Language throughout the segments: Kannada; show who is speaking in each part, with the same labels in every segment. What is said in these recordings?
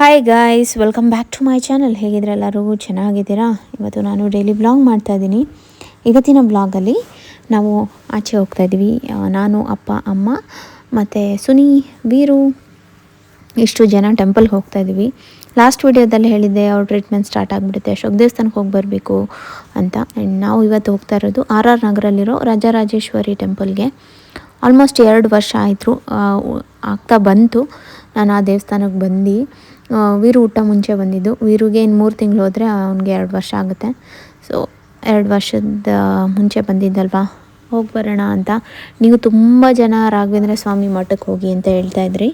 Speaker 1: Hi guys welcome back to my channel ಹೇಗಿದ್ರೆ ಎಲ್ಲರೂ ಚೆನ್ನಾಗಿದ್ದೀರಾ? ಇವತ್ತು ನಾನು ಡೈಲಿ ಬ್ಲಾಗ್ ಮಾಡ್ತಾಯಿದ್ದೀನಿ ಇವತ್ತಿನ ಬ್ಲಾಗಲ್ಲಿ ನಾವು ಆಚೆ ಹೋಗ್ತಾಯಿದ್ವಿ ನಾನು, ಅಪ್ಪ, ಅಮ್ಮ ಮತ್ತು ಸುನಿ, ವೀರು ಇಷ್ಟು ಜನ ಟೆಂಪಲ್ಗೆ ಹೋಗ್ತಾಯಿದ್ವಿ ಲಾಸ್ಟ್ ವಿಡಿಯೋದಲ್ಲಿ ಹೇಳಿದ್ದೆ, ಅವ್ರ ಟ್ರೀಟ್ಮೆಂಟ್ ಸ್ಟಾರ್ಟ್ ಆಗಿಬಿಡುತ್ತೆ, ಅಶೋಕ್ ದೇವಸ್ಥಾನಕ್ಕೆ ಹೋಗಿ ಬರಬೇಕು ಅಂತ. ಆ್ಯಂಡ್ ನಾವು ಇವತ್ತು ಹೋಗ್ತಾ ಇರೋದು ಆರ್ ಆರ್ ನಗರಲ್ಲಿರೋ ರಾಜರಾಜೇಶ್ವರಿ ಟೆಂಪಲ್ಗೆ ಆಲ್ಮೋಸ್ಟ್ ಎರಡು ವರ್ಷ ಆಯಿತು ಆಗ್ತಾ ಬಂತು. ನಾನು ಆ ದೇವಸ್ಥಾನಕ್ಕೆ ಬಂದು ವೀರು ಊಟ ಮುಂಚೆ ಬಂದಿದ್ದು. ವೀರುಗೆ ಇನ್ನು ಮೂರು ತಿಂಗಳು ಹೋದರೆ ಅವನಿಗೆ ಎರಡು ವರ್ಷ ಆಗುತ್ತೆ. ಸೊ ಎರಡು ವರ್ಷದ ಮುಂಚೆ ಬಂದಿದ್ದಲ್ವಾ? ಹೋಗಿ ಬರೋಣ ಅಂತ. ನೀವು ತುಂಬ ಜನ ರಾಘವೇಂದ್ರ ಸ್ವಾಮಿ ಮಠಕ್ಕೆ ಹೋಗಿ ಅಂತ ಹೇಳ್ತಾ ಇದ್ರಿ.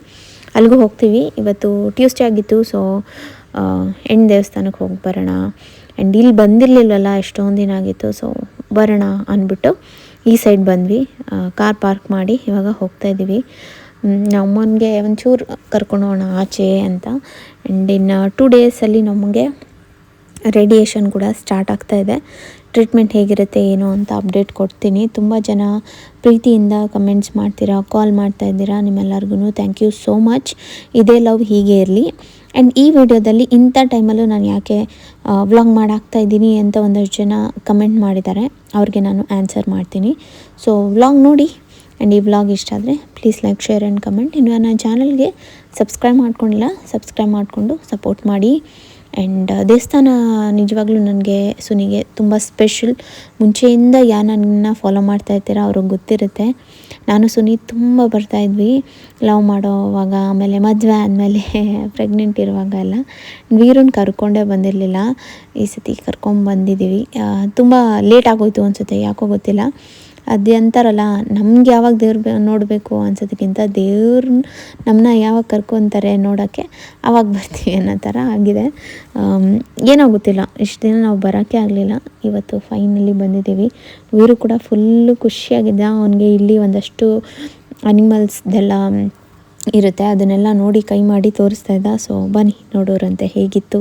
Speaker 1: ಅಲ್ಲಿಗೂ ಹೋಗ್ತೀವಿ. ಇವತ್ತು ಟ್ಯೂಸ್ಡೇ ಆಗಿತ್ತು. ಸೊ ಹೆಣ್ಣು ದೇವಸ್ಥಾನಕ್ಕೆ ಹೋಗಿ ಬರೋಣ. ಆ್ಯಂಡ್ ಇಲ್ಲಿ ಬಂದಿರಲಿಲ್ಲಲ್ಲ, ಎಷ್ಟೊಂದು ದಿನ ಆಗಿತ್ತು. ಸೊ ಬರೋಣ ಅಂದ್ಬಿಟ್ಟು ಈ ಸೈಡ್ ಬಂದ್ವಿ. ಕಾರ್ ಪಾರ್ಕ್ ಮಾಡಿ ಇವಾಗ ಹೋಗ್ತಾ ಇದ್ದೀವಿ ನಮ್ಮನಿಗೆ ಒಂಚೂರು ಕರ್ಕೊಂಡು ಹೋಗೋಣ ಆಚೆ ಅಂತ. ಆ್ಯಂಡ್ ಇನ್ನು ಟೂ ಡೇಸಲ್ಲಿ ನಮಗೆ ರೇಡಿಯೇಷನ್ ಕೂಡ ಸ್ಟಾರ್ಟ್ ಆಗ್ತಾ ಇದೆ. ಟ್ರೀಟ್ಮೆಂಟ್ ಹೇಗಿರುತ್ತೆ, ಏನು ಅಂತ ಅಪ್ಡೇಟ್ ಕೊಡ್ತೀನಿ. ತುಂಬ ಜನ ಪ್ರೀತಿಯಿಂದ ಕಮೆಂಟ್ಸ್ ಮಾಡ್ತೀರಾ ಕಾಲ್ ಮಾಡ್ತಾ ಇದ್ದೀರಾ ನಿಮ್ಮೆಲ್ಲರಿಗೂ ಥ್ಯಾಂಕ್ ಯು ಸೋ ಮಚ್ ಇದೇ ಲವ್ ಹೀಗೆ ಇರಲಿ. ಆ್ಯಂಡ್ ಈ ವಿಡಿಯೋದಲ್ಲಿ ಇಂಥ ಟೈಮಲ್ಲೂ ನಾನು ಯಾಕೆ ವ್ಲಾಗ್ ಮಾಡಾಕ್ತಾ ಇದ್ದೀನಿ ಅಂತ ಒಂದಷ್ಟು ಜನ ಕಮೆಂಟ್ ಮಾಡಿದ್ದಾರೆ. ಅವ್ರಿಗೆ ನಾನು ಆನ್ಸರ್ ಮಾಡ್ತೀನಿ. ಸೊ ವ್ಲಾಗ್ ನೋಡಿ. ಆ್ಯಂಡ್ ಈ ವ್ಲಾಗ್ ಇಷ್ಟ ಆದರೆ please like share and comment ಇನ್ನು ನನ್ನ ಚಾನಲ್ಗೆ ಸಬ್ಸ್ಕ್ರೈಬ್ ಮಾಡ್ಕೊಂಡಿಲ್ಲ ಸಬ್ಸ್ಕ್ರೈಬ್ ಮಾಡಿಕೊಂಡು ಸಪೋರ್ಟ್ ಮಾಡಿ. ಆ್ಯಂಡ್ ದೇವಸ್ಥಾನ ನಿಜವಾಗ್ಲೂ ನನಗೆ, ಸುನಿಗೆ ತುಂಬ ಸ್ಪೆಷಲ್ ಮುಂಚೆಯಿಂದ ಯಾರು ನನ್ನ ಫಾಲೋ ಮಾಡ್ತಾ ಇರ್ತೀರ ಅವ್ರಿಗೆ ಗೊತ್ತಿರುತ್ತೆ. ನಾನು, ಸುನಿ ತುಂಬ ಬರ್ತಾಯಿದ್ವಿ ಲವ್ ಮಾಡೋವಾಗ, ಆಮೇಲೆ ಮದುವೆ ಆದಮೇಲೆ ಪ್ರೆಗ್ನೆಂಟ್ ಇರುವಾಗ ಎಲ್ಲ. ವೀರನ್ನ ಕರ್ಕೊಂಡೇ ಬಂದಿರಲಿಲ್ಲ. ಈ ಸತಿ ಕರ್ಕೊಂಡು ಬಂದಿದ್ದೀವಿ. ತುಂಬ ಲೇಟ್ ಆಗೋಯ್ತು ಅನ್ಸುತ್ತೆ, ಯಾಕೋ ಗೊತ್ತಿಲ್ಲ. ಅದು ಅಂತಾರಲ್ಲ, ನಮ್ಗೆ ಯಾವಾಗ ದೇವ್ರ ನೋಡಬೇಕು ಅನ್ಸೋದಕ್ಕಿಂತ ದೇವ್ರ ನಮ್ಮನ್ನ ಯಾವಾಗ ಕರ್ಕೊತಾರೆ ನೋಡೋಕ್ಕೆ ಆವಾಗ ಬರ್ತೀವಿ ಅನ್ನೋ ಥರ ಆಗಿದೆ. ಏನೋ ಗೊತ್ತಿಲ್ಲ, ಇಷ್ಟು ದಿನ ನಾವು ಬರೋಕ್ಕೆ ಆಗಲಿಲ್ಲ. ಇವತ್ತು ಫೈನಲಿ ಬಂದಿದ್ದೀವಿ. ವೀರು ಕೂಡ ಫುಲ್ಲು ಖುಷಿಯಾಗಿದ್ದ ಅವನಿಗೆ ಇಲ್ಲಿ ಒಂದಷ್ಟು ಅನಿಮಲ್ಸ್ದೆಲ್ಲ ಇರುತ್ತೆ. ಅದನ್ನೆಲ್ಲ ನೋಡಿ ಕೈ ಮಾಡಿ ತೋರಿಸ್ತಾ ಇದ್ದ. ಸೊ ಬನ್ನಿ ನೋಡೋರಂತೆ ಹೇಗಿತ್ತು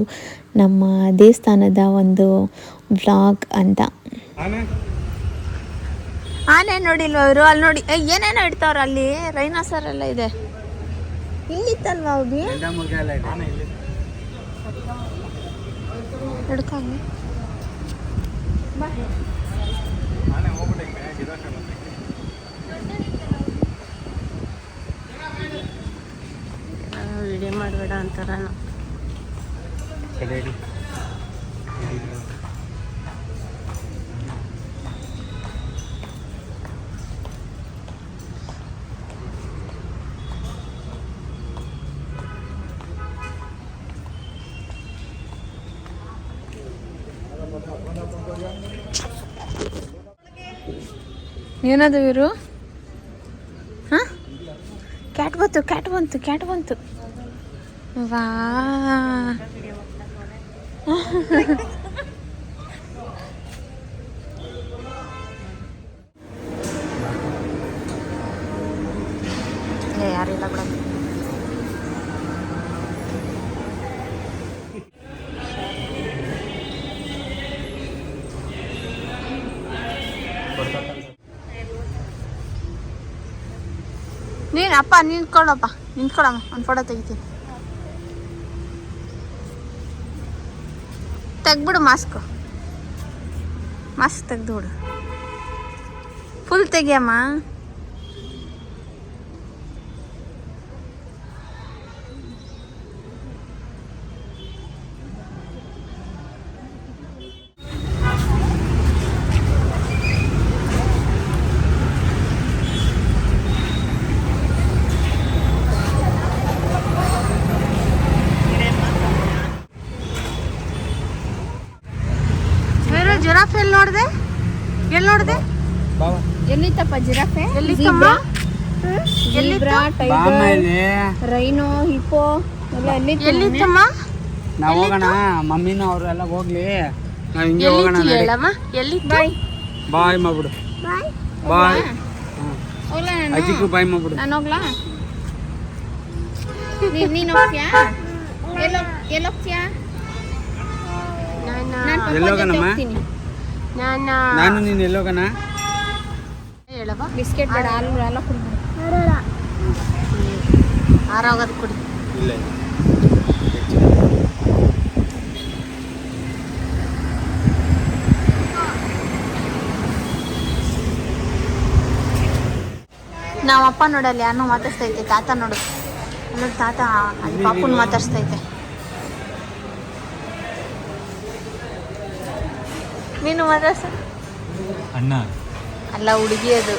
Speaker 1: ನಮ್ಮ ದೇವಸ್ಥಾನದ ಒಂದು ಬ್ಲಾಗ್ ಅಂತ. ಆನೆ ನೋಡಿಲ್ವ ಅವರು? ಅಲ್ಲಿ ನೋಡಿ ಏನೇನೋ ಇಡ್ತಾವ್ರ ಅಲ್ಲಿ? ರೈನಾಸರ್ ಎಲ್ಲ ಇದೆ. ಇಲ್ಲಿತ್ತಲ್ವಾ ಹೋಗಿ ಹಿಡ್ಕೊಂಡು. ಮಾಡಬೇಡ ಅಂತಾರ ಏನದು ಇವರು? ಹಾ? ಕ್ಯಾಟ್ ಬಂತು ಕ್ಯಾಟ್ ಬಂತು ಕ್ಯಾಟ್ ಬಂತು. ವಾ ಅಪ್ಪ ನಿಂತ್ಕೊಳ್ಳಪ್ಪ. ನಿಂತ್ಕೊಳ್ಳಮ್ಮ ಒಂದು ಫೋಟೋ ತೆಗಿತೀನಿ. ತೆಗ್ಬಿಡು ಮಾಸ್ಕು ಮಾಸ್ಕ್ ತೆಗ್ದು ಬಿಡು ಫುಲ್ ತೆಗಿಯಮ್ಮ ಬೇರೆ ಜಿರಾಫೆ ಎಲ್ಲಿ ನೋಡಿದೆ ಎಲ್ಲಿ ನೋಡಿದೆ
Speaker 2: ಎಲ್ಲಿತ್ತಪ್ಪ? ಜಿರಾಫೆ ರೈನೋ ಹಿಪ್ಪೋ ಎಲ್ಲ
Speaker 1: ಎಲ್ಲಿತ್ತಮ್ಮ?
Speaker 3: ನಾವ್ ಹೋಗೋಣ ಮಮ್ಮಿನೂ ಅವರೆಲ್ಲ ಎಲ್ಲ ಹೋಗ್ಲಿ. ನಾವು ಹಿಂಗೆ ಹೋಗೋಣ
Speaker 1: ಎಲ್ಲಿತ್ತು
Speaker 3: ನಡಿ.
Speaker 1: ಹೇಳಮ್ಮ? ಎಲ್ಲಿತ್ತು? ಬಾಯ್.
Speaker 3: ಬಾಯ್ ಮಾಡ್ಬಿಡು ಬಾಯ್.
Speaker 2: ಹೋಗ್ಲಾ? ನಾನು
Speaker 3: ಅಜ್ಜಿಗೂ ಬಾಯ್ ಮಾಡ್ಬಿಡು
Speaker 2: ನಾನು ಹೋಗ್ಲಾ? ನೀನ್ ನೀನ್ ಹೋಗ್ತೀಯಾ? ಎಲ್ಲೋ ಎಲ್ಲಿ ಹೋಗ್ತೀಯಾ?
Speaker 1: ನಾನು?
Speaker 2: ನಾನು ಪಪ್ಪ ಜೊತೆ
Speaker 3: ಹೋಗೋಣಮ್ಮ?
Speaker 2: ಹೋಗ್ತೀನಿ.
Speaker 1: ನಾನು?
Speaker 3: ನಾನು ನೀನು ಎಲ್ಲಿ ಹೋಗೋಣ?
Speaker 1: ಹೇಳವ
Speaker 2: ಬಿಸ್ಕೆಟ್ ಬೇಡ ಹಾಲು ಹಾಲು ಕುಡಿ.
Speaker 1: ಆರಾಗದು ಕುಡಿ.
Speaker 3: ಇಲ್ಲ
Speaker 1: ನಮ್ಮ ಅಪ್ಪ ನೋಡಲ್ಲ ಯಾರನ್ನೂ ಮಾತಾಡ್ಸ್ತಾ ಐತೆ ತಾತ ನೋಡು. ನೋಡಿ ತಾತ ಅಲ್ಲಿ ಪಾಪುನ್ ಮಾತಾಡ್ಸ್ತಾ ಐತೆ ನೀನು ಮಾತಾಡ್ಸ.
Speaker 3: ಅಣ್ಣ
Speaker 1: ಅಲ್ಲ ಹುಡುಗಿ ಅದು.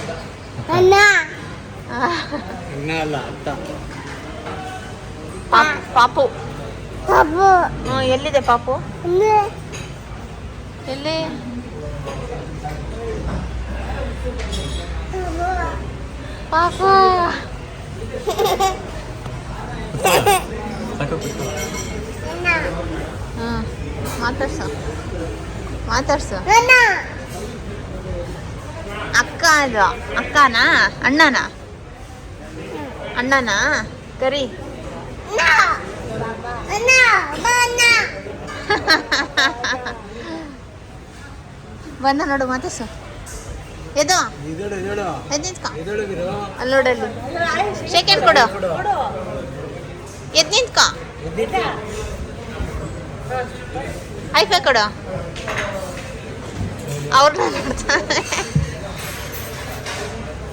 Speaker 3: ಅಣ್ಣ. ಅಲ್ಲ ಅತ್ತ.
Speaker 1: ಪಾಪು ಪಾಪು. ಹ್ಞೂ ಎಲ್ಲಿದೆ ಪಾಪು? ಎಲ್ಲಿ? ಪಾಪು. ಹ್ಞೂ ಮಾತಾಡ್ಸ. ಮಾತಾಡ್ಸು. ಅಕ್ಕ ಅದು ಅಕ್ಕನಾ? ಅಣ್ಣನ? ಅಣ್ಣನಾ? ಕರಿ. ಬಂದ ನೋಡು ಮತ್ತೆ ಎದು? ಎದ್ದು ನಿಂತ್ಕೊ
Speaker 3: ಇದಳು ಬಿರು
Speaker 1: ಅಲ್ಲಿ ನೋಡಲ್ಲಿ ಸೆಕೆಂಡ್ ಕೊಡು. ಎದ್ ನಿಂತ್ಕೊ. ಐಫೈ ಕೊಡು. ಅವ್ರನ್ನ ನೋಡ್ತಾನೆ.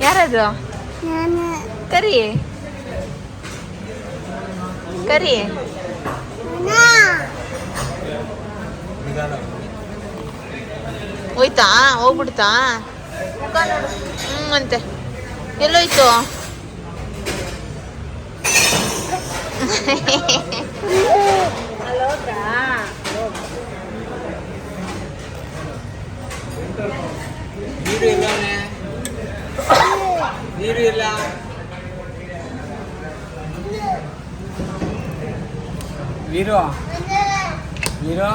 Speaker 1: ಯಾರದು? ಕರಿ. ಕರಿ. ಹೋಯ್ತಾ? ಹೋಗ್ಬಿಡ್ತಾ? ಮುಖ ನೋಡು ಹ್ಞೂ ಅಂತೆ. ಎಲ್ಲೋಯ್ತು?
Speaker 3: ನೀರು ಇಲ್ಲವೇ ನೀರು ಇಲ್ಲ ವೀರು ವೀರು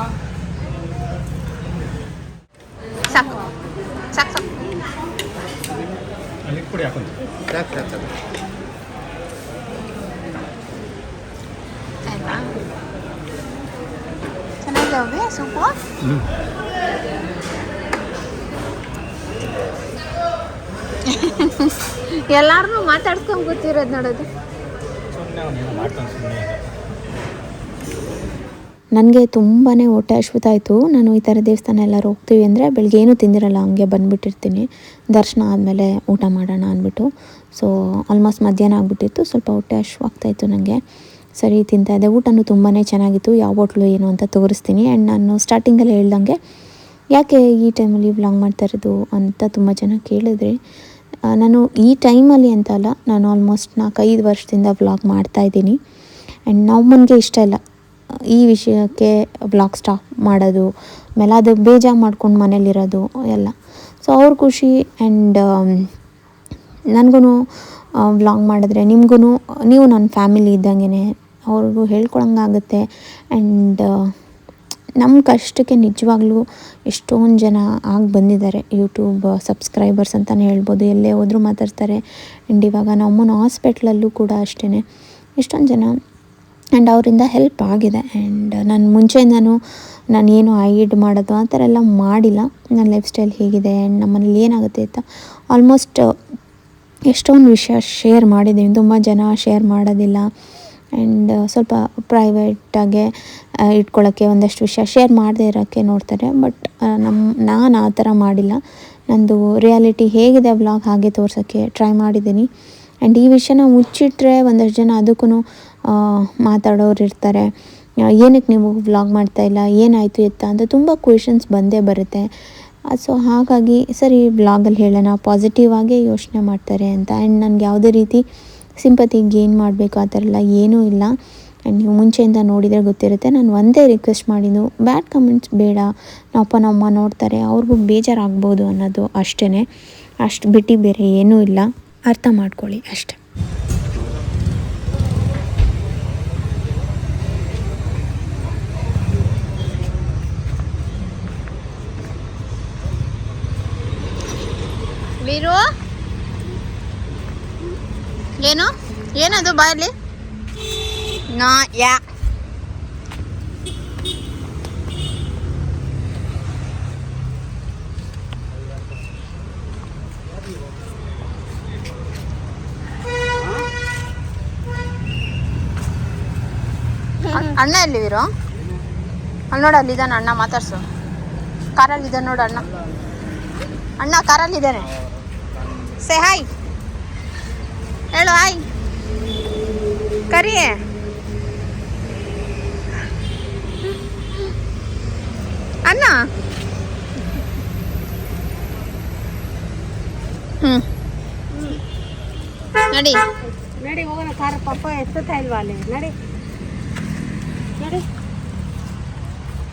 Speaker 1: ಸಾಕು ಸಾಕು ಸಾಕು
Speaker 3: ಅಲ್ಲಿ ಕುಡಿ ಹಾಕೊಂಡು ಸಾಕು ಸಾಕು ಸಾಕು
Speaker 1: ಆಯ್ತಾ ಚೆನ್ನಾಗಿದ್ದಾವೆ ಸೂಪು
Speaker 3: ಹ್ಞೂ
Speaker 1: ಎಲ್ಲಾರನ್ನೂ ಮಾತಾಡ್ಸ್ಕೊಂಡ್ ಗೊತ್ತಿರೋದು ನೋಡೋದು. ನನಗೆ ತುಂಬಾ ಹೊಟ್ಟೆ ಅಶ್ವಿತಾಯಿತು ನಾನು ಈ ಥರ ದೇವಸ್ಥಾನ ಎಲ್ಲರೂ ಹೋಗ್ತೀವಿ ಅಂದರೆ ಬೆಳಗ್ಗೆ ಏನೂ ತಿಂದಿರಲ್ಲ, ಹಂಗೆ ಬಂದುಬಿಟ್ಟಿರ್ತೀನಿ. ದರ್ಶನ ಆದಮೇಲೆ ಊಟ ಮಾಡೋಣ ಅಂದ್ಬಿಟ್ಟು. ಸೊ ಆಲ್ಮೋಸ್ಟ್ ಮಧ್ಯಾಹ್ನ ಆಗಿಬಿಟ್ಟಿತ್ತು. ಸ್ವಲ್ಪ ಹೊಟ್ಟೆ ಹಶ್ವಾಗ್ತಾಯಿತ್ತು ನನಗೆ ಸರಿ, ತಿಂತಾ ಇದೆ ಊಟನೂ ತುಂಬಾ ಚೆನ್ನಾಗಿತ್ತು. ಯಾವ ಹೋಟ್ಲು ಏನು ಅಂತ ತೋರಿಸ್ತೀನಿ. ಆ್ಯಂಡ್ ನಾನು ಸ್ಟಾರ್ಟಿಂಗಲ್ಲೇ ಹೇಳ್ದಂಗೆ, ಯಾಕೆ ಈ ಟೈಮಲ್ಲಿ ವ್ಲಾಗ್ ಮಾಡ್ತಾ ಇರೋದು ಅಂತ ತುಂಬ ಜನ ಕೇಳಿದ್ರಿ ನಾನು ಈ ಟೈಮಲ್ಲಿ ಅಂತ ಅಲ್ಲ, ನಾನು ಆಲ್ಮೋಸ್ಟ್ ನಾಲ್ಕೈದು ವರ್ಷದಿಂದ ವ್ಲಾಗ್ ಮಾಡ್ತಾಯಿದ್ದೀನಿ ಆ್ಯಂಡ್ ನಮ್ಮನಿಗೆ ಇಷ್ಟ ಇಲ್ಲ. ಈ ವಿಷಯಕ್ಕೆ ವ್ಲಾಗ್ ಸ್ಟಾಪ್ ಮಾಡೋದು, ಆಮೇಲೆ ಅದು ಬೇಜಾರು ಮಾಡ್ಕೊಂಡು ಮನೇಲಿರೋದು, ಎಲ್ಲ. ಸೊ ಅವ್ರ ಖುಷಿ ಆ್ಯಂಡ್ ನನಗೂ ವ್ಲಾಗ್ ಮಾಡಿದ್ರೆ ನಿಮಗೂ ನೀವು ನನ್ನ ಫ್ಯಾಮಿಲಿ ಇದ್ದಂಗೆ ಅವ್ರಿಗೂ ಹೇಳ್ಕೊಳಂಗಾಗುತ್ತೆ. ಆ್ಯಂಡ್ ನಮ್ಮ ಕಷ್ಟಕ್ಕೆ ನಿಜವಾಗ್ಲೂ ಎಷ್ಟೊಂದು ಜನ ಆಗಿ ಬಂದಿದ್ದಾರೆ. ಯೂಟ್ಯೂಬ್ ಸಬ್ಸ್ಕ್ರೈಬರ್ಸ್ ಅಂತಲೇ ಹೇಳ್ಬೋದು. ಎಲ್ಲೇ ಹೋದರೂ ಮಾತಾಡ್ತಾರೆ. ಆ್ಯಂಡ್ ಇವಾಗ ನಮ್ಮನ ಹಾಸ್ಪಿಟ್ಲಲ್ಲೂ ಕೂಡ ಅಷ್ಟೇ ಎಷ್ಟೊಂದು ಜನ ಆ್ಯಂಡ್ ಅವರಿಂದ ಹೆಲ್ಪ್ ಆಗಿದೆ. ಆ್ಯಂಡ್ ನಾನು ಮುಂಚೆಯಿಂದನೂ ನಾನು ಏನು ಐಡ್ ಮಾಡೋದು, ಆ ಥರ ಎಲ್ಲ ಮಾಡಿಲ್ಲ. ನನ್ನ ಲೈಫ್ ಸ್ಟೈಲ್ ಹೇಗಿದೆ. ಆ್ಯಂಡ್ ನಮ್ಮನೇಲಿ ಏನಾಗುತ್ತೆ ಅಂತ ಆಲ್ಮೋಸ್ಟ್ ಎಷ್ಟೊಂದು ವಿಷಯ ಶೇರ್ ಮಾಡಿದ್ದೀನಿ ತುಂಬ ಜನ ಶೇರ್ ಮಾಡೋದಿಲ್ಲ. ಆ್ಯಂಡ್ ಸ್ವಲ್ಪ ಪ್ರೈವೇಟಾಗೆ ಇಟ್ಕೊಳ್ಳೋಕ್ಕೆ ಒಂದಷ್ಟು ವಿಷಯ ಶೇರ್ ಮಾಡದೇ ಇರೋಕ್ಕೆ ನೋಡ್ತಾರೆ. ಬಟ್ ನಮ್ಮ ನಾನು ಆ ಥರ ಮಾಡಿಲ್ಲ. ನಂದು ರಿಯಾಲಿಟಿ ಹೇಗಿದೆ ವ್ಲಾಗ್ ಹಾಗೆ ತೋರ್ಸೋಕ್ಕೆ ಟ್ರೈ ಮಾಡಿದ್ದೀನಿ. ಆ್ಯಂಡ್ ಈ ವಿಷಯನ ಮುಚ್ಚಿಟ್ರೆ ಒಂದಷ್ಟು ಜನ ಅದಕ್ಕೂ ಮಾತಾಡೋರು ಇರ್ತಾರೆ. ಏನಕ್ಕೆ ನೀವು ವ್ಲಾಗ್ ಮಾಡ್ತಾ ಇಲ್ಲ? ಏನಾಯಿತು ಎತ್ತ ಅಂತ ತುಂಬ ಕ್ವೆಶನ್ಸ್ ಬಂದೇ ಬರುತ್ತೆ. ಸೊ ಹಾಗಾಗಿ ಸರಿ ವ್ಲಾಗಲ್ಲಿ ಹೇಳೋಣ. ಪಾಸಿಟಿವ್ ಆಗೇ ಯೋಚನೆ ಮಾಡ್ತಾರೆ ಅಂತ. ಆ್ಯಂಡ್ ನನಗೆ ಯಾವುದೇ ರೀತಿ ಸಿಂಪತಿ ಗೇನ್ ಮಾಡಬೇಕು ಆ ಥರ ಎಲ್ಲ ಏನೂ ಇಲ್ಲ. ಆ್ಯಂಡ್ ನೀವು ಮುಂಚೆಯಿಂದ ನೋಡಿದರೆ ಗೊತ್ತಿರುತ್ತೆ. ನಾನು ಒಂದೇ ರಿಕ್ವೆಸ್ಟ್ ಮಾಡಿದ್ದು ಬ್ಯಾಡ್ ಕಮೆಂಟ್ಸ್ ಬೇಡ. ನಮ್ಮಪ್ಪ, ನಮ್ಮಮ್ಮ ನೋಡ್ತಾರೆ, ಅವ್ರಿಗೂ ಬೇಜಾರಾಗ್ಬೋದು ಅನ್ನೋದು ಅಷ್ಟೇ ಅಷ್ಟು ಬಿಟ್ಟು ಬೇರೆ ಏನೂ ಇಲ್ಲ. ಅರ್ಥ ಮಾಡ್ಕೊಳ್ಳಿ ಅಷ್ಟೆ. ವೀರು ಏನು? ಏನದು ಬಾಯಲ್ಲಿ? ನಾ, ಯಾ. ಅಣ್ಣ ಎಲ್ಲಿದ್ದೀರೋ? ಅಲ್ಲಿ ನೋಡು ಅಲ್ಲಿದ್ದಾನೆ ಅಣ್ಣ, ಮಾತಾಡ್ಸು. ಕಾರಲ್ಲಿದ್ದಾನೆ ನೋಡು, ಅಣ್ಣ. ಅಣ್ಣ ಕಾರಲ್ಲಿದ್ದಾನೆ ಸೇ ಹಾಯ್
Speaker 2: ಹೇಳು ಆಯ್. ಕರಿ. ಅನ್ನ. ಹ್ಮ್. ನಡಿ.
Speaker 4: ನಡಿ ಹೋಗೋಣ ಕಾರ ಪಪ್ಪ ಎತ್ತುತ್ತಾ ಇಲ್ವಾ ಅಲ್ಲಿ? ನಡಿ. ನಡಿ.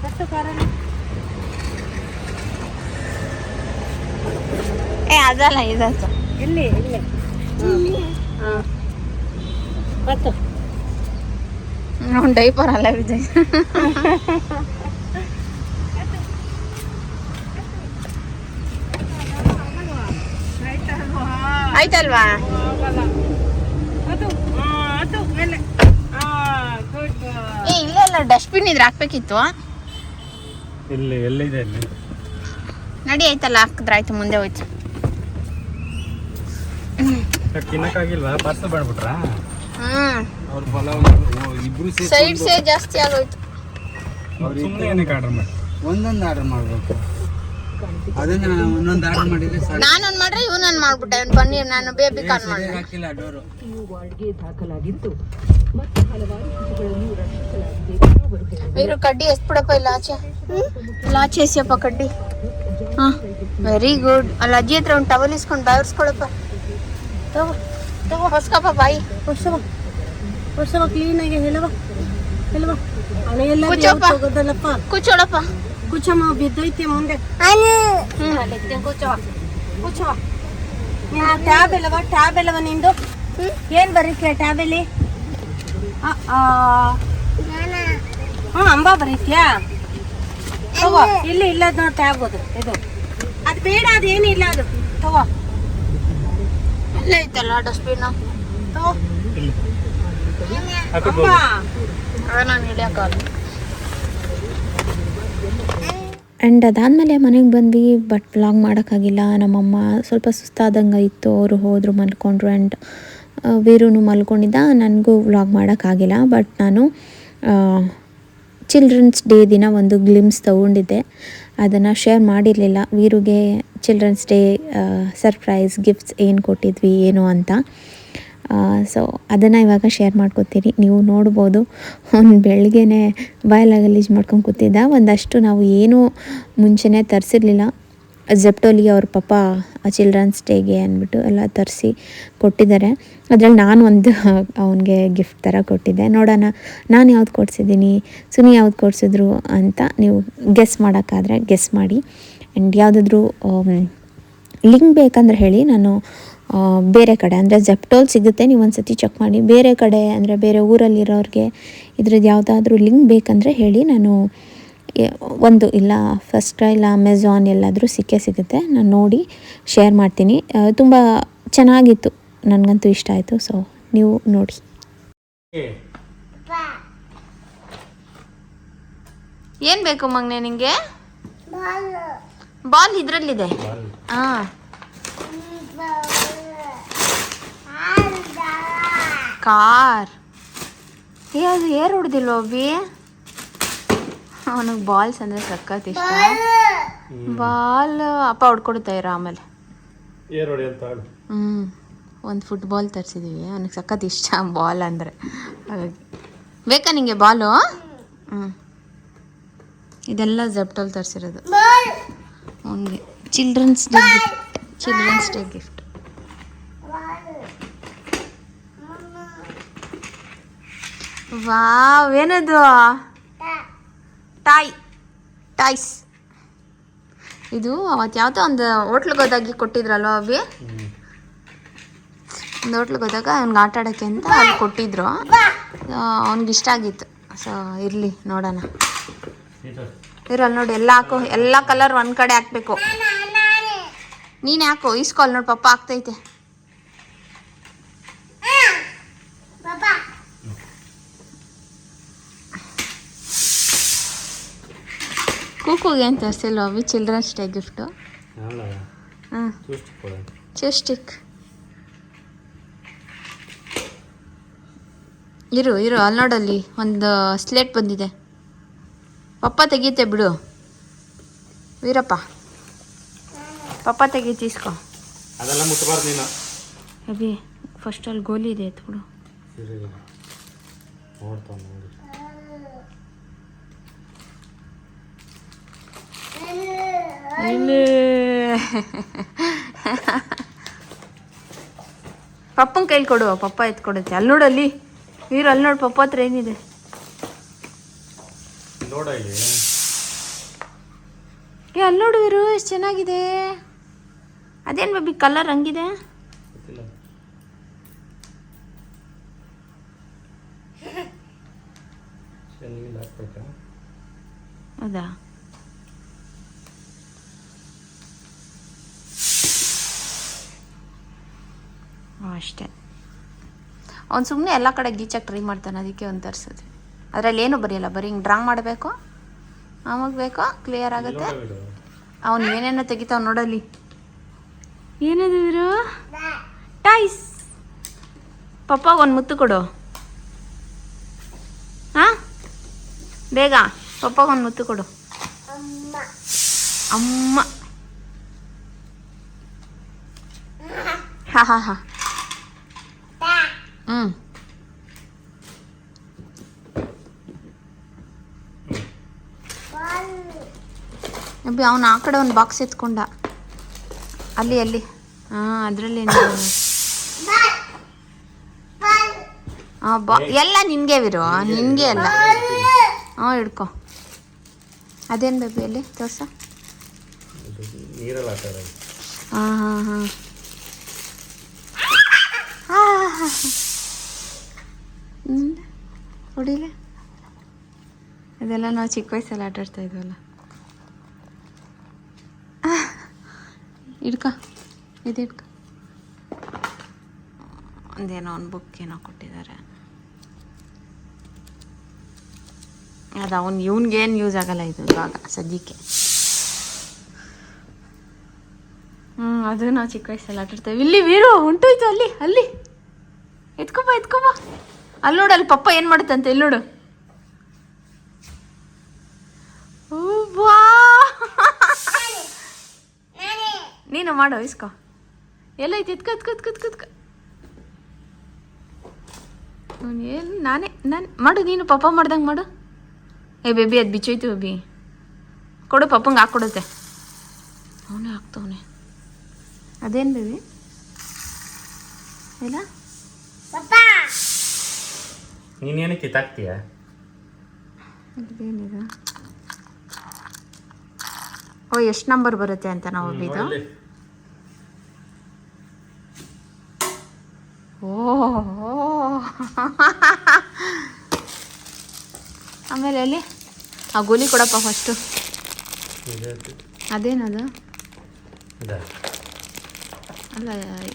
Speaker 4: ಹತ್ತು ಕಾರ
Speaker 2: ಏ ಅದಲ್ಲ ಇದಲ್ಲ
Speaker 4: ಇಲ್ಲಿ ಇಲ್ಲಿ. ಹಾಂ ಹತ್ತು
Speaker 2: ಅವ್ನು ಡೈಪರ್ ಅಲ್ಲ ವಿಜಯ್. ಆಯ್ತಲ್ವಾ? ಏ ಇಲ್ಲ ಇಲ್ಲ ಡಸ್ಟ್ಬಿನ್ ಇದ್ರೆ ಹಾಕ್ಬೇಕಿತ್ತು.
Speaker 3: ಇಲ್ಲಿ ಎಲ್ಲಿದೆ ಇಲ್ಲಿ
Speaker 2: ನಡಿ ಆಯ್ತಲ್ಲ ಹಾಕಿದ್ರೆ ಆಯ್ತು ಮುಂದೆ ಹೋಯ್ತು.
Speaker 3: ತಿನ್ನಕ್ಕಾಗಿಲ್ವಾ? ಪಾರ್ಸಲ್ ಮಾಡ್ಬಿಟ್ರಾ ಅವ್ರ ಪಲಾವ್ ಇಬ್ರು
Speaker 2: ಸೈಡ್ ಸೇ ಜಾಸ್ತಿ ಆಗೋಯ್ತು.
Speaker 3: ಸುಮ್ಮನೆ ಏನಕ್ಕೆ ಆರ್ಡರ್ ಮಾಡಿ? ಒಂದೊಂದು ಆರ್ಡರ್ ಮಾಡ್ಬೇಕು. ಅದನ್ನ ಒಂದೊಂದು ಆರ್ಡರ್ ಮಾಡಿದ್ರೆ
Speaker 2: ನಾನೊಂದು ಮಾಡ್ರೆ ಇವನೊಂದು ಮಾಡ್ಬಿಟ್ಟೆ. ಅವ್ನು ಪನ್ನೀರ್ ನಾನು ಬೇಬಿ ಕಾರ್ನ್
Speaker 3: ಮಾಡಿ ಹಾಕಿಲ್ಲ ಡೋರು.
Speaker 2: ಇರು ಕಡ್ಡಿ ಎಷ್ಟು ಬಿಡಪ್ಪ ಇಲ್ಲ ಆಚೆ? ಇಲ್ಲ ಆಚೆ ಎಸಿಯಪ್ಪ ಕಡ್ಡಿ. ಹಾಂ ವೆರಿ ಗುಡ್ ಅಲ್ಲಿ ಅಜ್ಜಿ ಹತ್ರ ಒಂದು ಟವಲ್ ಇಸ್ಕೊಂಡು ಬಾಯರ್ಸ್ಕೊಳಪ್ಪ ತಗೋ ತಗೋ ಹೊಸ್ಕಪ್ಪ ಬಾಯಿ.
Speaker 4: ವರ್ಷವ ವರ್ಷವ ಕ್ಲೀನಾಗಿ ಹೇಳವ ಹೇಳವ
Speaker 2: ಕೂಚಪ್ಪ.
Speaker 4: ಹೋಗೋದಲ್ಲಪ್ಪ
Speaker 2: ಕೂಚೋಳಪ್ಪ
Speaker 4: ಕುಚ್ಚಮ್ಮ ಬಿದ್ದೈತಿ ಮುಂದೆ. ಕೂಚವ ಕೂಚವ ಟ್ಯಾಬ್ ಎಲ್ಲವ ಟ್ಯಾಬ್ ಎಲ್ಲವ ನಿಂದು? ಏನ್ ಬರೀತೀಯ ಟ್ಯಾಬಲ್ಲಿ ಹ್ಞೂ ಅಂಬ ಬರೀತೀಯಾ? ತಗೋ. ಇಲ್ಲಿ ಇಲ್ಲ ನೋಡಿ ಟ್ಯಾಬ್ ಅದು. ಇದು. ಅದು ಬೇಡ ಅದು ಏನಿಲ್ಲ ಅದು. ತಗೋ.
Speaker 2: ಅಲ್ಲೇ ಐತಲ್ಲ ಡಸ್ಟ್ಬಿನ್
Speaker 4: ತಗೋ ಅಪ್ಪ
Speaker 2: ನಾನು ಹಿಡಿಯೋಕ್ಕಾಗಲ್ಲ
Speaker 1: ಆ್ಯಂಡ್ ಅದಾದಮೇಲೆ ಮನೆಗೆ ಬಂದ್ವಿ ಬಟ್ ವ್ಲಾಗ್ ಮಾಡೋಕ್ಕಾಗಿಲ್ಲ. ನಮ್ಮಮ್ಮ ಸ್ವಲ್ಪ ಸುಸ್ತಾದಂಗೆ ಇತ್ತು ಅವರು ಹೋದರು ಮಲ್ಕೊಂಡ್ರು ಆ್ಯಂಡ್ ವೀರುನು ಮಲ್ಕೊಂಡಿದ್ದ. ನನಗೂ ವ್ಲಾಗ್ ಮಾಡೋಕ್ಕಾಗಿಲ್ಲ ಬಟ್ ನಾನು ಚಿಲ್ಡ್ರನ್ಸ್ ಡೇ ದಿನ ಒಂದು ಗ್ಲಿಮ್ಸ್ ತೊಗೊಂಡಿದ್ದೆ. ಅದನ್ನು ಶೇರ್ ಮಾಡಿರಲಿಲ್ಲ. ವೀರುಗೆ ಚಿಲ್ಡ್ರನ್ಸ್ ಡೇ ಸರ್ಪ್ರೈಸ್ ಗಿಫ್ಟ್ಸ್ ಏನು ಕೊಟ್ಟಿದ್ವಿ, ಏನು ಅಂತ. ಸೊ ಅದನ್ನು ಇವಾಗ ಶೇರ್ ಮಾಡ್ಕೊತೀನಿ. ನೀವು ನೋಡ್ಬೋದು. ಅವ್ನು ಬೆಳಗ್ಗೆನೆ ಬಾಯೆಲ್ಲ ಗಲೀಜು ಮಾಡ್ಕೊಂಡು ಕೂತಿದ್ದ. ಒಂದಷ್ಟು ನಾವು ಏನೂ ಮುಂಚೆನೇ ತರಿಸಿರ್ಲಿಲ್ಲ. ಜೆಪ್ಟೋಲಿ ಅವ್ರ ಪಾಪ ಚಿಲ್ಡ್ರನ್ಸ್ ಡೇಗೆ ಅಂದ್ಬಿಟ್ಟು ಎಲ್ಲ ತರಿಸಿ ಕೊಟ್ಟಿದ್ದಾರೆ. ಅದರಲ್ಲಿ ನಾನು ಒಂದು ಅವನಿಗೆ ಗಿಫ್ಟ್ ಥರ ಕೊಟ್ಟಿದ್ದೆ. ನೋಡೋಣ, ನಾನು ಯಾವ್ದು ಕೊಡ್ಸಿದ್ದೀನಿ, ಸುನಿ ಯಾವ್ದು ಕೊಡ್ಸಿದ್ರು ಅಂತ ನೀವು ಗೆಸ್ ಮಾಡೋಕ್ಕಾದರೆ ಗೆಸ್ ಮಾಡಿ. ಆ್ಯಂಡ್ ಯಾವುದಾದ್ರೂ ಲಿಂಕ್ ಬೇಕಂದ್ರೆ ಹೇಳಿ. ನಾನು ಬೇರೆ ಕಡೆ ಅಂದರೆ ಜೆಪ್ಟೋಲ್ ಸಿಗುತ್ತೆ. ನೀವು ಒಂದು ಸತಿ ಚೆಕ್ ಮಾಡಿ. ಬೇರೆ ಕಡೆ ಅಂದರೆ ಬೇರೆ ಊರಲ್ಲಿರೋರಿಗೆ ಇದ್ರದ್ದು ಯಾವುದಾದ್ರೂ ಲಿಂಕ್ ಬೇಕಂದರೆ ಹೇಳಿ. ನಾನು ಒಂದು ಇಲ್ಲ ಫಸ್ಟ್ ಇಲ್ಲ ಅಮೆಝಾನ್ ಎಲ್ಲಾದರೂ ಸಿಕ್ಕೇ ಸಿಗುತ್ತೆ. ನಾನು ನೋಡಿ ಶೇರ್ ಮಾಡ್ತೀನಿ. ತುಂಬ ಚೆನ್ನಾಗಿತ್ತು. ನನಗಂತೂ ಇಷ್ಟ ಆಯಿತು. ಸೊ ನೀವು ನೋಡಿ.
Speaker 2: ಏನು ಬೇಕು ಮಗ್ನೆ ನಿಂಗೆ? ಬಾಲ್. ಇದರಲ್ಲಿದೆ. ಹಾಂ ಕಾರ್. ಏ ಅದು ಏರ್ ಹೊಡೆದಿಲ್ವ ಒಬ್ಬಿ ಅವನಿಗೆ ಬಾಲ್ಸ್ ಅಂದ್ರೆ ಸಖತ್ ಇಷ್ಟ. ಬಾಲ್. ಅಪ್ಪ ಹೊಡ್ಕೊಡ್ತಾ ಇರ ಆಮೇಲೆ. ಹ್ಞೂ ಒಂದು ಫುಟ್ಬಾಲ್ ತರಿಸಿದ್ದೀವಿ ಅವನಿಗೆ ಸಖತ್ ಇಷ್ಟ ಬಾಲ್ ಅಂದರೆ. ಹಾಗಾಗಿ. ಬೇಕಾ ನಿಂಗೆ ಬಾಲು? ಹ್ಞೂ ಇದೆಲ್ಲ ಜಪ್ಟಲ್ ತರಿಸಿರೋದು. ಅವನಿಗೆ children's day gift children's day gift wow ಏನದು? ಟಾಯ್ ಟಾಯ್ಸ್ ಇದು ಅವತ್ತು ಯಾವುದೋ ಒಂದು ಹೋಟ್ಲಿಗೆ ಹೋದಾಗಿ ಕೊಟ್ಟಿದ್ರಲ್ವ ಅವಿ ಒಂದು ಹೋಟ್ಲಿಗೆ ಹೋದಾಗ ಅವ್ನಿಗೆ ಆಟ ಆಡೋಕ್ಕೆ ಅಂತ ಅಲ್ಲಿ ಕೊಟ್ಟಿದ್ರು. ಅವ್ನಿಗೆ ಇಷ್ಟ ಆಗಿತ್ತು. ಸೊ ಇರಲಿ, ನೋಡೋಣ. ಇರಲ್ಲ ನೋಡಿ, ಎಲ್ಲ ಹಾಕೋ. ಎಲ್ಲ ಕಲರ್ ಒಂದು ಕಡೆ ಹಾಕ್ಬೇಕು. ನೀನು ಯಾಕೋ ಇಸ್ಕೊಲ್ ನೋಡಿ ಪಪ್ಪ ಆಗ್ತೈತೆ. ಕೂಕುಗೆ ಅಂತ ತರಿಸಿಲ್ಲ ಅವಿ ಚಿಲ್ಡ್ರನ್ಸ್ ಡೇ ಗಿಫ್ಟು ಹಾಂ. ಚೆಸ್ಟಿಕ್ ಇರು ಇರು ಅಲ್ಲಿ ನೋಡಲ್ಲಿ ಒಂದು ಸ್ಲೇಟ್ ಬಂದಿದೆ. ಪಪ್ಪ ತೆಗೀತೆ ಬಿಡು. ವೀರಪ್ಪ ಪಪ್ಪ ತೆಗಿ ಇಸ್ಕೊ
Speaker 3: ಅದೆಲ್ಲ ನೀನು.
Speaker 2: ಅಭಿ ಫಸ್ಟ್ ಅಲ್ಲಿ ಗೋಲಿ ಇದೆ ಎತ್ಬಿಡು.
Speaker 3: ಸೀರೆ ನೋಡ್ತಾವ ನೋಡಿ
Speaker 2: ಪಪ್ಪನ ಕೈಲಿ ಕೊಡು ಪಪ್ಪ ಎತ್ಕೊಡುತ್ತೆ ಅಲ್ಲಿ ನೋಡು ಅಲ್ಲಿ ನೀರು ಅಲ್ಲಿ ನೋಡು ಪಪ್ಪ ಹತ್ರ ಏನಿದೆ?
Speaker 3: ನೋಡ ಇಲ್ಲಿ.
Speaker 2: ಏ ಅಲ್ಲಿ ನೋಡು ಇರು ಎಷ್ಟು ಚೆನ್ನಾಗಿದೆ. ಅದೇನು ಬೇಬಿ ಕಲರ್ ಹಂಗಿದೆ? ಹೌದಾ? ಅಷ್ಟೇ. ಅವ್ನು ಸುಮ್ಮನೆ ಎಲ್ಲ ಕಡೆ ಗೀಚಕ್ಕೆ ಟ್ರೈ ಮಾಡ್ತಾನೆ ಅದಕ್ಕೆ ಒಂದು ತರಿಸಿದ್ವಿ ಅದರಲ್ಲಿ ಏನು ಬರೆಯಲ್ಲ ಬರೀ ಹಿಂಗೆ ಡ್ರಾ ಮಾಡಬೇಕು? ಆವಾಗ ಬೇಕೋ? ಕ್ಲಿಯರ್ ಆಗುತ್ತೆ? ಅವನು ಏನೇನೋ ತೆಗಿತಾವ ನೋಡಲಿ ಏನದು ಇವರು? ಟಾಯ್ಸ್ ಪಪ್ಪಾಗ ಒಂದು ಮುತ್ತು ಕೊಡು. ಹಾಂ ಬೇಗ ಪಪ್ಪ ಒಂದು ಮುತ್ತು ಕೊಡು. ಅಮ್ಮ. ಹಾ ಹಾ ಹಾ. ಹ್ಞೂ ಅಬ್ಬಿ ಅವನು ಆ ಕಡೆ ಒಂದು ಬಾಕ್ಸ್ ಎತ್ಕೊಂಡ. ಅಲ್ಲಿ ಅಲ್ಲಿ. ಹಾಂ ಅದರಲ್ಲಿ ಹಾಂ ಬಾ ಎಲ್ಲ ನಿನಗೆ ವಿರು ನಿನಗೆ ಅಲ್ಲ. ಹಾಂ ಹಿಡ್ಕೊ. ಅದೇನು ಬೇಬಿ ಅಲ್ಲಿ? ತೋರ್ಸ. ಹಾಂ ಹಾಂ ಹಾಂ ಹ್ಞೂ ಹೊಡಿಲೆ ಅದೆಲ್ಲ ನಾವು ಚಿಕ್ಕ ವಯಸ್ಸಲ್ಲಿ ಆಟ ಆಡ್ತಾ ಇದ್ವಲ್ಲ. ಇಡ್ಕ. ಇದು ಹಿಡ್ಕ ಒಂದೇನೋ ಒಂದು ಬುಕ್ ಏನೋ ಕೊಟ್ಟಿದ್ದಾರೆ. ಅದು ಅವ್ನು ಇವ್ನಿಗೇನು ಯೂಸ್ ಆಗಲ್ಲ ಇದು ಇವಾಗ, ಸದ್ಯಕ್ಕೆ. ಹ್ಞೂ ಅದು ನಾವು ಚಿಕ್ಕ ವಯಸ್ಸಲ್ಲಿ ಆಟಾಡ್ತೇವೆ ಇಲ್ಲಿ ವೀರು ಹೊಂಟೋಯ್ತು ಅಲ್ಲಿ ಅಲ್ಲಿ. ಎತ್ಕೊಬ ಎತ್ಕೊಬ. ಅಲ್ಲಿ ನೋಡು, ಅಲ್ಲಿ ಪಪ್ಪ ಏನು ಮಾಡುತ್ತಂತೆ? ಇಲ್ಲಿ ನೋಡು. ನೀನು ಮಾಡು, ಇಸ್ಕೋ. ಎಲ್ಲ ಐತಿ, ಎತ್ಕ ಎತ್ಕ ಎತ್ಕ ಎತ್ಕ ಏನು, ನಾನೇ, ನಾನು, ಮಾಡು, ನೀನು ಪಪ್ಪ ಮಾಡ್ದಂಗೆ ಮಾಡು. ಏ, ಬೇಬಿ, ಅದು ಬಿಚ್ಚೋಯ್ತು, ಬೇಬಿ. ಕೊಡು, ಪಪ್ಪಂಗೆ ಹಾಕ್ಕೊಡುತ್ತೆ ಅವನೇ ಹಾಕ್ತವನೆ. ಅದೇನು ಬೇಬಿ? ಇಲ್ಲ?
Speaker 3: ನೀನೇನು ಕಿತ್ತಾಕ್ತೀಯ
Speaker 2: ಇದೇನಿದು ಓ ಎಷ್ಟು ನಂಬರ್ ಬರುತ್ತೆ ಅಂತ ನಾವು ಇದು. ಓ ಆಮೇಲೆ ಅಲ್ಲಿ? ಆ ಗೋಲಿ ಕೊಡಪ್ಪ ಫಸ್ಟು. ಅದೇನದು? ಅಲ್ಲ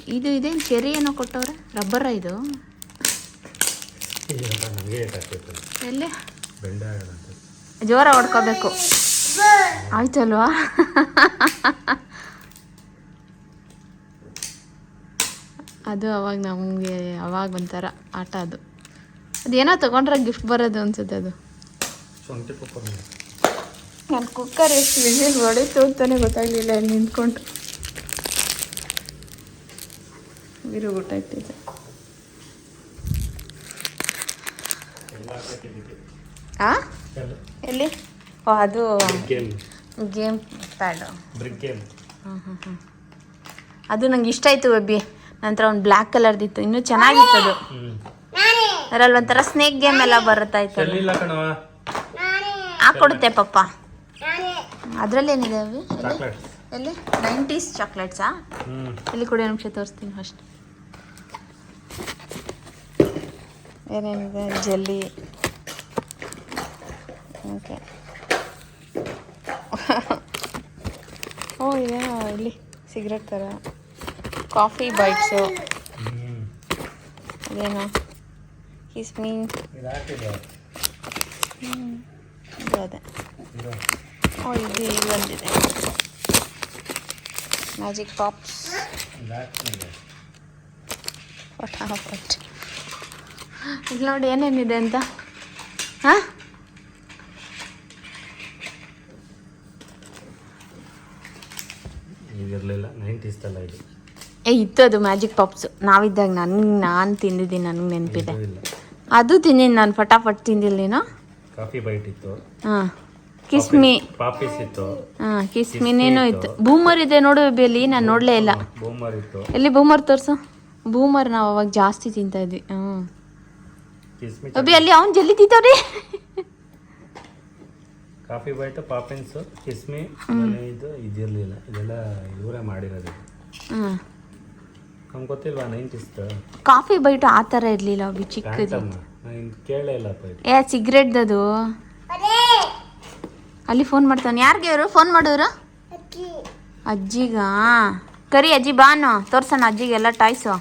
Speaker 2: ಇದು ಇದೇನು ಚೆರಿ ಏನೋ ಕೊಟ್ಟವ್ರೆ? ರಬ್ಬರ ಇದು? ಎಲ್ಲಿ? ಜೋರ ಹೊಡ್ಕೋಬೇಕು. ಆಯ್ತಲ್ವಾ? ಅದು ಅವಾಗ ನಮಗೆ ಅವಾಗ ಒಂಥರ ಆಟ ಅದು. ಅದೇನೋ ತಗೊಂಡ್ರೆ ಗಿಫ್ಟ್ ಬರೋದು ಅನ್ಸುತ್ತೆ ಅದು. ನನ್ನ ಕುಕ್ಕರ್ ಎಷ್ಟು ವಿಜಿಲ್ ಹೊಡಿತು ಅಂತಾನೆ ಗೊತ್ತಾಗಲಿಲ್ಲ ಅಲ್ಲಿ ನಿಂತ್ಕೊಂಡು ಬಿರು ಆ? ಎಲ್ಲಿ? ಓ ಅದು
Speaker 3: ಗೇಮ್
Speaker 2: ಗೇಮ್ ಹ್ಞೂ
Speaker 3: ಬ್ರಿಕ್ ಗೇಮ್
Speaker 2: ಅದು ನಂಗೆ ಇಷ್ಟ ಆಯಿತು ವೆಬ್ಬಿ ನಂತರ ಒಂದು ಬ್ಲ್ಯಾಕ್ ಕಲರ್ದಿತ್ತು ಇನ್ನೂ ಚೆನ್ನಾಗಿತ್ತು ಅದು.
Speaker 3: ಹ್ಞೂ
Speaker 2: ಅದರಲ್ಲಿ ಒಂಥರ ಸ್ನೇಕ್ ಗೇಮ್ ಎಲ್ಲ ಬರುತ್ತಾ ಇತ್ತು
Speaker 3: ಚೆಲ್ಲಿಲ್ಲ ಕಣವ
Speaker 2: ಹಾಕೊಡುತ್ತೆ ಪಪ್ಪ. ಅದರಲ್ಲಿ ಏನಿದೆ ಅವಿ
Speaker 3: ಚಾಕ್ಲೇಟ್
Speaker 2: ಎಲ್ಲಿ? ನೈಂಟೀಸ್ ಚಾಕ್ಲೇಟ್ಸಾ
Speaker 3: ಇಲ್ಲಿ
Speaker 2: ಕೂಡ ಕೊಡಿ ನಿಮಿಷ ತೋರಿಸ್ತೀನಿ ಫಸ್ಟ್ ಏನೇನಿದೆ? ಜೆಲ್ಲಿ ಓಕೆ ಓ ಇದೇನೋ ಇಲ್ಲಿ ಸಿಗರೆಟ್ ಥರ ಕಾಫಿ ಬೈಟ್ಸು
Speaker 3: ಹ್ಞೂ
Speaker 2: ಇದೇನೋ
Speaker 3: ಇದು ಹಾಕಿದೆ
Speaker 2: ಇದು ಅದೇ. ಓ ಇದು ಇಲ್ಲಿ ಬಂದಿದೆ ಮ್ಯಾಜಿಕ್ ಪಾಪ್ಸ್ ಫಟಾಫಟ್ ಇಲ್ಲಿ ನೋಡಿ ಏನೇನಿದೆ ಅಂತ? ಹಾಂ
Speaker 3: ಈಗಿರಲಿಲ್ಲ ನೈಂಟೀಸ್ದಲ್ಲ ಇದು.
Speaker 2: ಏ ಇತ್ತು ಅದು ಮ್ಯಾಜಿಕ್ ಪಾಪ್ಸ್ ನಾವಿದ್ದಾಗ ನನಗೆ ನಾನು ತಿಂದಿದ್ದೀನಿ ನನಗೆ ನೆನಪಿದೆ.
Speaker 5: ಇಲ್ಲ.
Speaker 2: ಅದು ತಿಂದಿನಿ ನಾನು ಫಟಾಫಟ್ ತಿಂದಿಲ್ಲ ನೀನು
Speaker 5: ಕಾಫಿ ಬೈಟ್ ಇತ್ತು.
Speaker 2: ಹಾಂ. ಕಿಸ್ಮಿ
Speaker 5: ಪಾಪಿಸ್ ಇತ್ತು.
Speaker 2: ಹಾಂ ಕಿಸ್ಮಿನೇನೋ ಇತ್ತು. ಬೂಮರ್ ಇದೆ ನೋಡು ಬೇಲಿ ನಾನು ನೋಡಲೇ ಇಲ್ಲ.
Speaker 5: ಬೂಮರ್ ಇತ್ತು.
Speaker 2: ಎಲ್ಲಿ ಬೂಮರ್ ತೋರಿಸು? ಬೂಮರ್ ನಾವು ಅವಾಗ ಜಾಸ್ತಿ ತಿಂತಾ ಇದ್ವಿ. ಹ್ಞೂ
Speaker 5: ಕಿಸ್ಮಿ
Speaker 2: ಅಬ್ಬಿ ಅಲ್ಲಿ ಅವ್ನು ಜಲ್ಲಿ ತಿಂತಾವ್ರಿ
Speaker 5: ಕಾಫಿ ಬೈಟ್ ಪಾಪಿನ್ಸ್ ಕಿಸ್ಮಿ ಇದು ಇದಿರಲಿಲ್ಲ. ಇದೆಲ್ಲ ಇವರೇ ಮಾಡಿರೋದು. ನಮ್ಗೆ ಗೊತ್ತಿಲ್ವಾ ನೈಂಟಿಸ್
Speaker 2: ಕಾಫಿ ಬೈಟ್ ಆ ಥರ ಇರಲಿಲ್ಲ ಅಬ್ಬಿ ಚಿಕ್ಕದು
Speaker 5: ಕೇಳೇ ಇಲ್ಲಪ್ಪ ಇದು.
Speaker 2: ಏ ಸಿಗರೇಟ್ದದು. ಅಲ್ಲಿ ಫೋನ್ ಮಾಡ್ತಾನೆ ಯಾರಿಗೆ ಅವರು ಫೋನ್ ಮಾಡೋರು? ಅಜ್ಜಿಗ? ಕರಿ ಅಜ್ಜಿ ಬಾನು. ತೋರ್ಸೋಣ ಅಜ್ಜಿಗೆಲ್ಲ ಟಾಯ್ಸು.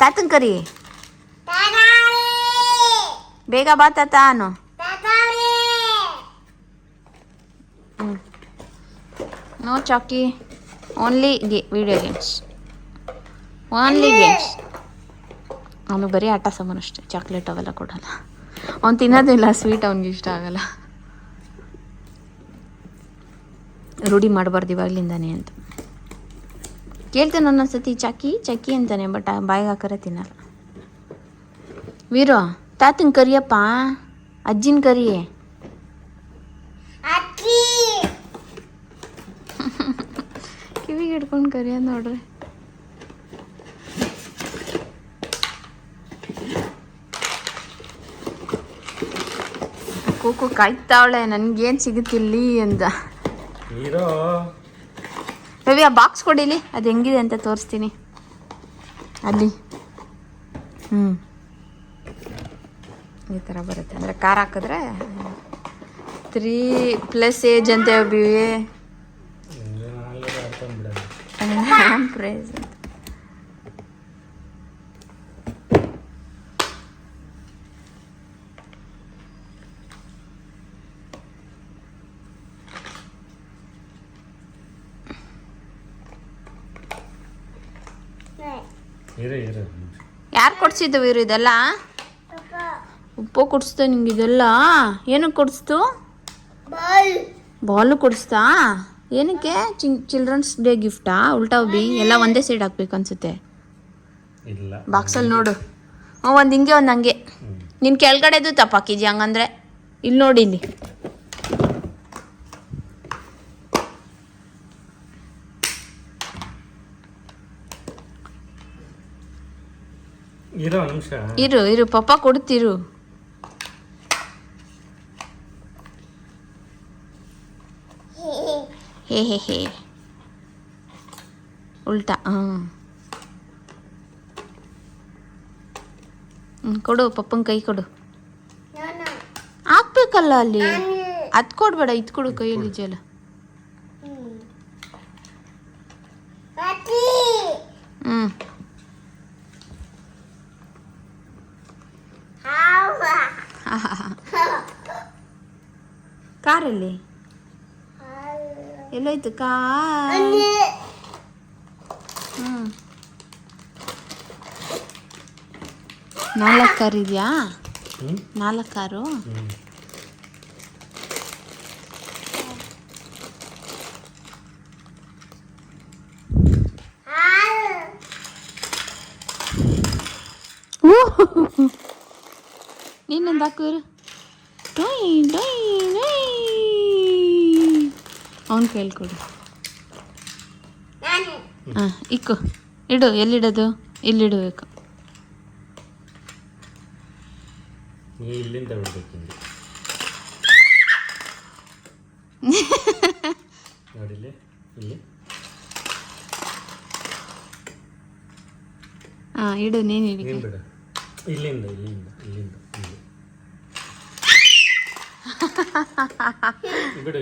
Speaker 2: ತಾತನ್ ಕರಿ. ಬೇಗ ಬಾ ತಾತ ನೋ ಚಾಕಿ ಓನ್ಲಿ ಗೇ ವಿಡಿಯೋ ಗೇಮ್ಸ್ ಓನ್ಲಿ ಗೇಮ್ಸ್ ಅವನು ಬರೀ ಆಟ ಸಾಮಾನು ಅಷ್ಟೇ. ಚಾಕ್ಲೇಟ್ ಅವೆಲ್ಲ ಕೊಡಲ್ಲ. ಅವ್ನು ತಿನ್ನೋದಿಲ್ಲ ಸ್ವೀಟ್ ಅವ್ನಿಗೆ ಇಷ್ಟ ಆಗಲ್ಲ. ರೂಢಿ ಮಾಡಬಾರ್ದು ಇವಾಗ್ಲಿಂದಾನೆ ಅಂತ. ಕೇಳ್ತಾನೆ ಒಂದೊಂದ್ಸತಿ ಚಾಕಿ ಚಾಕಿ ಅಂತಾನೆ ಬಟ್ ಬಾಯಿಗೆ ಹಾಕರೆ ತಿನ್ನಲ್ಲ. ವೀರೋ, ತಾತನ್ ಕರಿಯಪ್ಪ. ಅಜ್ಜಿನ ಕರಿಯೇ. ಕಿವಿಗೆ ಹಿಡ್ಕೊಂಡು ಕರಿಯೋದು ನೋಡ್ರಿ. ಕೂಕು ಕಾಯ್ತಾವಳೆ ನನ್ಗೇನು ಸಿಗುತ್ತಿಲ್ಲಿ ಅಂತ ರವಿ ಆ ಬಾಕ್ಸ್ ಕೊಡಿಲಿ ಅದು ಹೆಂಗಿದೆ ಅಂತ ತೋರಿಸ್ತೀನಿ. ಅಲ್ಲಿ. ಹ್ಞೂ ಈ ಥರ ಬರುತ್ತೆ. ಅಂದರೆ ಕಾರ್ ಹಾಕಿದ್ರೆ ತ್ರೀ ಪ್ಲಸ್ ಏಜ್ ಅಂತ ಬಿ ಪ್ರೈಸ್ ಅಂತ ಯಾರು ಕೊಡ್ಸಿದ್ದು ಇವರು ಇದೆಲ್ಲ? ಉಪ್ಪು ಕೊಡಿಸ್ತು ನಿಂಗೆ ಇದೆಲ್ಲ? ಏನಕ್ಕೆ ಕೊಡಿಸ್ತು ಬಾಲು. ಕೊಡಿಸ್ತಾ ಏನಕ್ಕೆ? ಚಿಲ್ಡ್ರನ್ಸ್ ಡೇ ಗಿಫ್ಟಾ ಉಲ್ಟಾ ಬಿ ಎಲ್ಲ ಒಂದೇ ಸೈಡ್ ಹಾಕ್ಬೇಕು ಅನ್ಸುತ್ತೆ. ಬಾಕ್ಸಲ್ಲಿ ನೋಡು. ಹ್ಞೂ ಒಂದು ಹಿಂಗೆ ಒಂದು ಹಂಗೆ. ನಿನ್ನ ಕೆಳಗಡೆದು ತಪ್ಪಾಕಿದ್ಯಾ ಹಂಗಂದ್ರೆ. ಇಲ್ಲಿ ನೋಡಿ ಇಲ್ಲಿ.
Speaker 5: ಇರು
Speaker 2: ಇರು ಪಪ್ಪ ಕೊಡ್ತಿರು. ಹೇ ಹೇ ಹೇ. ಉಲ್ಟಾ ಹಾಂ ಹ್ಞೂ ಕೊಡು ಪಪ್ಪನ ಕೈ ಕೊಡು. ಹಾಕ್ಬೇಕಲ್ಲ ಅಲ್ಲಿ? ಅದು ಕೊಡ್ಬೇಡ ಇದು ಕೊಡು ಕೈಯಲ್ಲಿ ಜಲ. ಹ್ಞೂ ಕಾರಲ್ಲಿ? ಎಲ್ಲೋಯ್ತು ಕಾರ್ ಹ್ಞೂ ನಾಲ್ಕು ಕಾರ್ ಇದೆಯಾ
Speaker 5: ಹ್ಞೂ
Speaker 2: ನಾಲ್ಕು ಕಾರು
Speaker 5: ಹ್ಞೂ
Speaker 2: ನೀನೊಂದು ಹಾಕಿರು ಡೊಯ್ ಡೊಯ್ ಡೊಯ್ ಅವನು ಕೇಳ್ಕೊಡು ಹಾಂ ಇಕ್ಕು. ಇಡು ಎಲ್ಲಿಡೋದು? ಇಲ್ಲಿಡಬೇಕು
Speaker 5: ನೀ ಇಲ್ಲಿಂದ ನೋಡಿಲ್ಲಿ ಇಲ್ಲಿ
Speaker 2: ಹಾಂ ಇಡು ನೀನು
Speaker 5: ಇಲ್ಲಿಂದ ಇಲ್ಲಿಂದ ಇಲ್ಲಿಂದ. ಇಲ್ಲಿ ಬಿಡು